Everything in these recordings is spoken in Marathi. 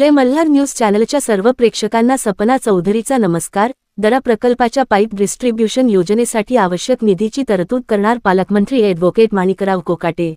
जय मल्हार न्यूज चॅनलच्या सर्व प्रेक्षकांना सपना चौधरीचा नमस्कार. दरा प्रकल्पाच्या पाईप डिस्ट्रीब्युशन योजनेसाठी आवश्यक निधीची तरतूद करणार पालकमंत्री ॲडव्होकेट माणिकराव कोकाटे.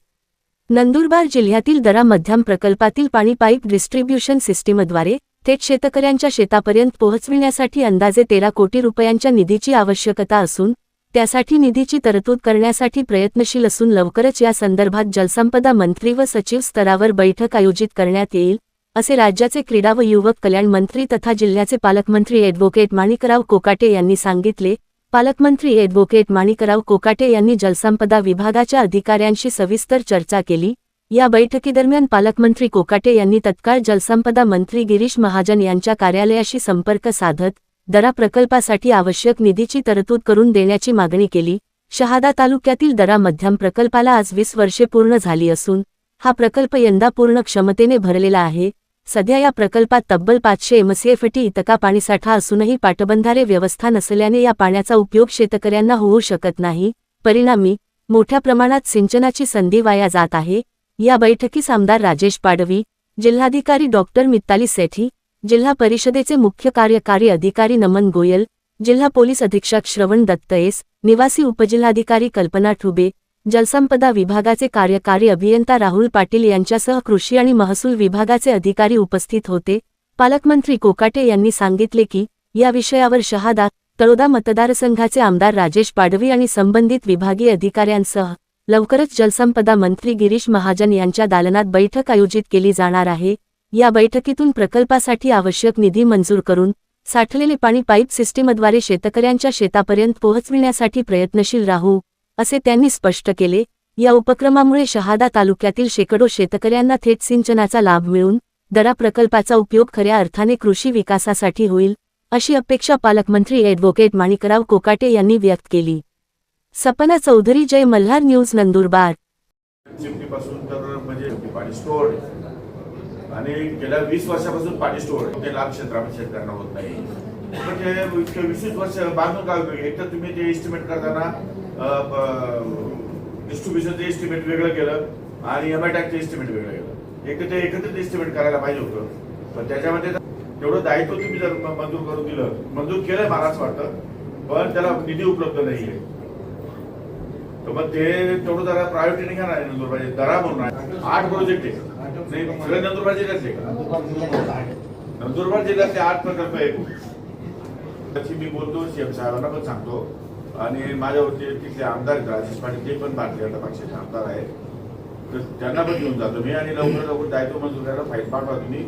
नंदुरबार जिल्ह्यातील दरा मध्यम प्रकल्पातील पाणी पाईप डिस्ट्रीब्युशन सिस्टीमद्वारे थेट शेतकऱ्यांच्या शेतापर्यंत पोहोचविण्यासाठी अंदाजे तेरा कोटी रुपयांच्या निधीची आवश्यकता असून त्यासाठी निधीची तरतूद करण्यासाठी प्रयत्नशील असून लवकरच या संदर्भात जलसंपदा मंत्री व सचिव स्तरावर बैठक आयोजित करण्यात येईल. असे राज्याचे क्रीडा व युवक कल्याण मंत्री तथा जिल्ह्याचे पालकमंत्री ॲडव्होकेट माणिकराव कोकाटे यांनी सांगितले. पालकमंत्री ॲडव्होकेट माणिकराव कोकाटे यांनी जलसंपदा विभागाच्या अधिकाऱ्यांशी सविस्तर चर्चा केली. या बैठकीदरम्यान पालकमंत्री कोकाटे यांनी तत्काळ जलसंपदा मंत्री गिरीश महाजन यांच्या कार्यालयाशी संपर्क साधत दरा प्रकल्पासाठी आवश्यक निधीची तरतूद करून देण्याची मागणी केली. शहादा तालुक्यातील दरा मध्यम प्रकल्पाला आज वीस वर्षे पूर्ण झाली असून हा प्रकल्प यंदा पूर्ण क्षमतेने भरलेला आहे. सध्या या प्रकल्पात तब्बल पाचशे एमसीएफटी इतका पाणीसाठा असूनही पाटबंधारे व्यवस्था नसल्याने या पाण्याचा उपयोग शेतकऱ्यांना होऊ शकत नाही. परिणामी मोठ्या प्रमाणात सिंचनाची संधी वाया जात आहे. या बैठकीस आमदार राजेश पाडवी जिल्हाधिकारी डॉक्टर मित्ताली सेठी जिल्हा परिषदेचे मुख्य कार्यकारी अधिकारी नमन गोयल जिल्हा पोलीस अधीक्षक श्रवण दत्तयेस निवासी उपजिल्हाधिकारी कल्पना ठुबे जलसंपदा विभागाचे कार्यकारी अभियंता राहुल पाटील यांच्यासह कृषी आणि महसूल विभागाचे अधिकारी उपस्थित होते. पालकमंत्री कोकाटे यांनी सांगितले की या विषयावर शहादा तळोदा मतदारसंघाचे आमदार राजेश पाडवी आणि संबंधित विभागीय अधिकाऱ्यांसह लवकरच जलसंपदा मंत्री गिरीश महाजन यांच्या दालनात बैठक आयोजित केली जाणार आहे. या बैठकीतून प्रकल्पासाठी आवश्यक निधी मंजूर करून साठलेले पाणी पाईप सिस्टीमद्वारे शेतकऱ्यांच्या शेतापर्यंत पोहोचविण्यासाठी प्रयत्नशील राहू. असे त्यांनी स्पष्ट केले. या उपक्रमामुळे शहादा तालुक्यातील शेकडो शेतकऱ्यांना थेट सिंचनाचा लाभ मिळून दरा प्रकल्पाचा उपयोग खऱ्या अर्थाने कृषी विकासासाठी होईल अशी अपेक्षा पालकमंत्री ॲडव्होकेट माणिकराव कोकाटे यांनी व्यक्त केली. सपना चौधरी जय मल्हार न्यूज नंदुरबार. म्हणजे आणि गेल्या वीस वर्षापासून पाणी स्टोअर ते लाभ क्षेत्रामध्ये शेतकऱ्यांना होत नाही. वीस वीस वर्ष बांधून काय उपयोग एक तर तुम्ही ते एस्टिमेट करताना डिस्ट्रीब्युशनचं एस्टिमेट वेगळं केलं आणि एमआयटॅकचं एस्टिमेट वेगळं केलं. एक ते एकत्रित एस्टिमेट करायला पाहिजे होतं. पण त्याच्यामध्ये तेवढं दायित्व तुम्ही जर मंजूर करून दिलं मंजूर केलंय मला असं वाटतं पण त्याला निधी उपलब्ध नाहीये. तर मग ते तेवढं जरा प्रायोरिटीने घ्या ना नंदुरबार दरा म्हणून आठ प्रोजेक्ट आहे. सगळे नंदुरबार जिल्ह्यातले का? नंदुरबार जिल्ह्यातले आठ प्रकल्प आहेत. तशी मी बोलतो सीएम साहेबांना पण सांगतो. आणि माझ्यावरती तिथले आमदार राजेश पाटील ते पण भारतीय जनता पक्षाचे आमदार आहेत. तर त्यांना पण घेऊन जातो मी आणि लवकर लवकर दायित्व मंजूर करायला फाईल पाठवा तुम्ही.